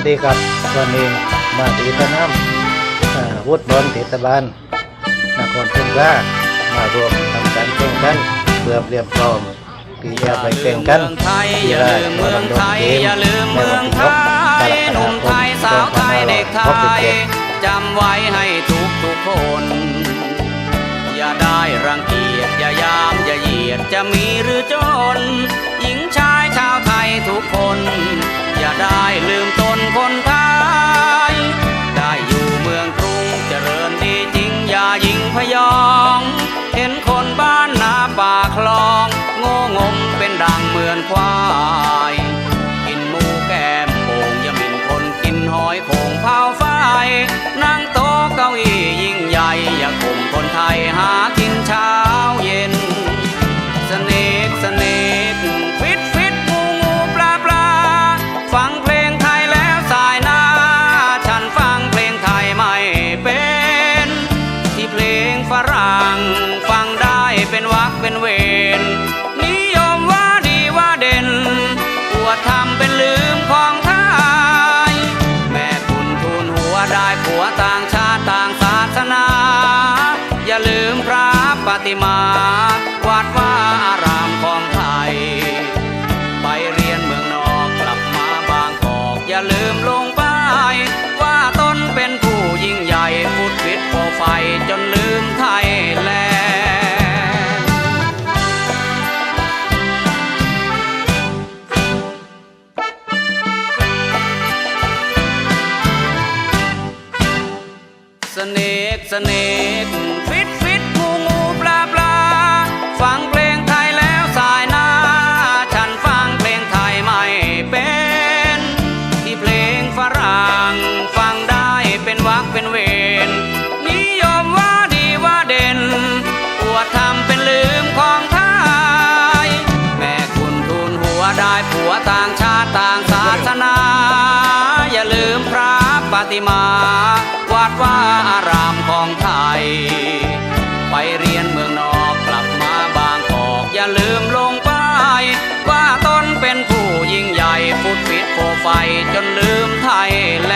วัสดีครับวันนี้มาตีสนามวุฒิบอลเทศบาลนครทุ่งรามารวมทำการแข่งขันเพื่อเรียมพร้อมที่จะไปแข่งกันอย่าลืมเมืองไทยอย่าลืมเมืองไทยหนุ่มไทยสาวไทยเด็กไทยจำไว้ให้ทุกทุกคน อย่าได้รังเกียจอย่ายามอย่าเหยียดจะมีหรือจน หญิงชายชาวไทยทุกคน อย่าได้ลืมตน พยอง เห็นคนบ้านนาป่าคลอง โง่งมเป็นดังเหมือนควายกินหมูแก้มโป่งยามินคนกินหอยโขงเผาไฟนั่งโต๊ วต่างชาติต่างศาสนา อย่าลืมพระปฏิมา สเนกสเนกฟิตฟิตงูงูปลาปลาฟังเพลงไทยแล้วสายหน้า ฉันฟังเพลงไทยไม่เป็น ที่เพลงฝรั่งฟังได้เป็นวักเป็นเวรนิยมว่าดีว่าเด่นอวดทำเป็นลืมของไทย แม่คุณทูลหัวได้ผัวต่างชาติต่างศาสนา อย่าลืมพระปฏิมาวัดว่า ลืมลงไปว่าตนเป็นผู้ยิ่งใหญ่ฟุดฟิตโฟไฟจนลืมไทยแล